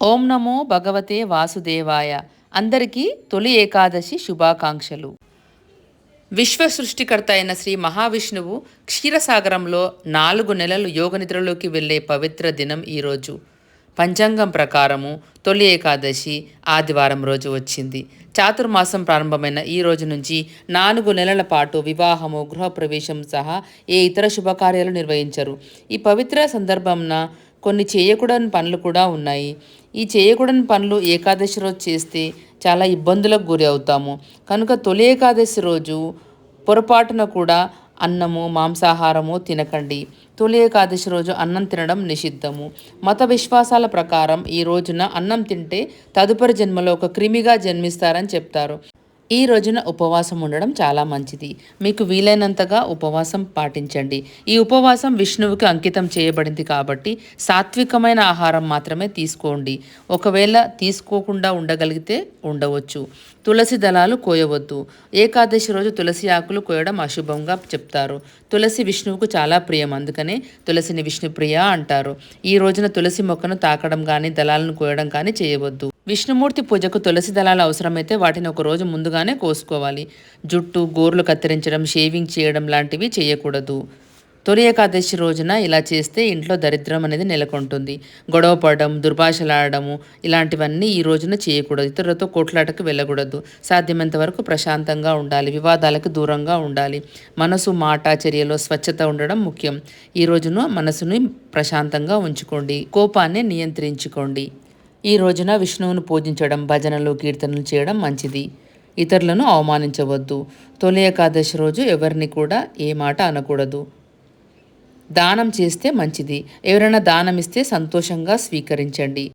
ఓం నమో భగవతే వాసుదేవాయ. అందరికీ తొలి ఏకాదశి శుభాకాంక్షలు. విశ్వ సృష్టికర్త అయిన శ్రీ మహావిష్ణువు క్షీరసాగరంలో నాలుగు నెలలు యోగ నిద్రలోకి వెళ్ళే పవిత్ర దినం ఈరోజు పంచాంగం ప్రకారము తొలి ఏకాదశి ఆదివారం రోజు వచ్చింది. చాతుర్మాసం ప్రారంభమైన ఈ రోజు నుంచి నాలుగు నెలల పాటు వివాహము గృహప్రవేశం సహా ఏ ఇతర శుభకార్యాలు నిర్వహించరు. ఈ పవిత్ర సందర్భంన కొన్ని చేయకూడని పనులు కూడా ఉన్నాయి. ఈ చేయకూడని పనులు ఏకాదశి రోజు చేస్తే చాలా ఇబ్బందులకు గురి అవుతాము. కనుక తొలి ఏకాదశి రోజు పొరపాటున కూడా అన్నము మాంసాహారము తినకండి. తొలి ఏకాదశి రోజు అన్నం తినడం నిషిద్ధము. మత విశ్వాసాల ప్రకారం ఈ రోజున అన్నం తింటే తదుపరి జన్మలో ఒక క్రిమిగా జన్మిస్తారని చెప్తారు. ఈ రోజున ఉపవాసం ఉండడం చాలా మంచిది. మీకు వీలైనంతగా ఉపవాసం పాటించండి. ఈ ఉపవాసం విష్ణువుకి అంకితం చేయబడింది కాబట్టి సాత్వికమైన ఆహారం మాత్రమే తీసుకోండి. ఒకవేళ తీసుకోకుండా ఉండగలిగితే ఉండవచ్చు. తులసి దళాలు కోయవద్దు. ఏకాదశి రోజు తులసి ఆకులు కోయడం అశుభంగా చెప్తారు. తులసి విష్ణువుకు చాలా ప్రియం. అందుకనే తులసిని విష్ణుప్రియ అంటారు. ఈ రోజున తులసి మొక్కను తాకడం కానీ దళాలను కోయడం కానీ చేయవద్దు. విష్ణుమూర్తి పూజకు తులసి దళాలు అవసరమైతే వాటిని ఒక రోజు ముందుగానే కోసుకోవాలి. జుట్టు గోర్లు కత్తిరించడం షేవింగ్ చేయడం లాంటివి చేయకూడదు. తొలి ఏకాదశి రోజున ఇలా చేస్తే ఇంట్లో దరిద్రం అనేది నెలకొంటుంది. గొడవ పడడం దుర్భాషలాడము ఇలాంటివన్నీ ఈ రోజున చేయకూడదు. ఇతరులతో కోట్లాటకు వెళ్ళకూడదు. సాధ్యమైనంత వరకు ప్రశాంతంగా ఉండాలి. వివాదాలకు దూరంగా ఉండాలి. మనసు మాట చర్యలో స్వచ్ఛత ఉండడం ముఖ్యం. ఈ రోజున మనసుని ప్రశాంతంగా ఉంచుకోండి. కోపాన్ని నియంత్రించుకోండి. ఈ రోజున విష్ణువును పూజించడం భజనలు కీర్తనలు చేయడం మంచిది. ఇతరులను అవమానించవద్దు. తొలి ఏకాదశి రోజు ఎవరిని కూడా ఏ మాట అనకూడదు. దానం చేస్తే మంచిది. ఎవరైనా దానం ఇస్తే సంతోషంగా స్వీకరించండి.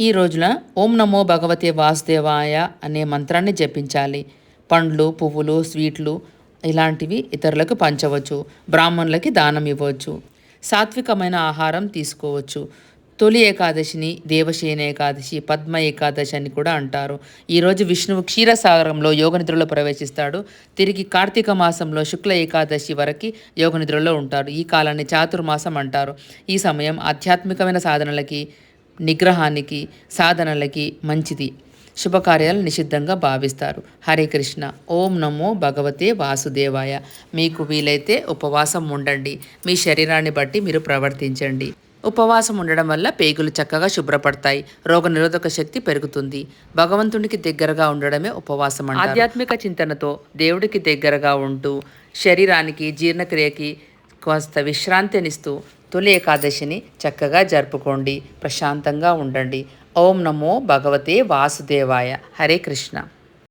ఈ రోజున ఓం నమో భగవతే వాసుదేవాయ అనే మంత్రాన్ని జపించాలి. పండ్లు పువ్వులు స్వీట్లు ఇలాంటివి ఇతరులకు పంచవచ్చు. బ్రాహ్మణులకి దానం ఇవ్వచ్చు. సాత్వికమైన ఆహారం తీసుకోవచ్చు. తొలి ఏకాదశిని దేవశయన ఏకాదశి పద్మ ఏకాదశి అని కూడా అంటారు. ఈరోజు విష్ణువు క్షీరసాగరంలో యోగనిద్రలో ప్రవేశిస్తాడు. తిరిగి కార్తీక మాసంలో శుక్ల ఏకాదశి వరకు యోగనిద్రలో ఉంటారు ఈ కాలాన్ని చాతుర్మాసం అంటారు. ఈ సమయం ఆధ్యాత్మికమైన సాధనలకి నిగ్రహానికి సాధనలకి మంచిది. శుభకార్యాలు నిషిద్ధంగా భావిస్తారు. హరే కృష్ణ. ఓం నమో భగవతే వాసుదేవాయ. మీకు వీలైతే ఉపవాసం ఉండండి. మీ శరీరాన్ని బట్టి మీరు ప్రవర్తించండి. ఉపవాసం ఉండడం వల్ల పేగులు చక్కగా శుభ్రపడతాయి. రోగ నిరోధక శక్తి పెరుగుతుంది. భగవంతునికి దగ్గరగా ఉండడమే ఉపవాసం ఆధ్యాత్మిక చింతనతో దేవుడికి దగ్గరగా ఉంటూ శరీరానికి జీర్ణక్రియకి కాస్త విశ్రాంతినిస్తూ తొలి ఏకాదశిని చక్కగా జరుపుకోండి. ప్రశాంతంగా ఉండండి. ఓం నమో భగవతే వాసుదేవాయ. హరే కృష్ణ.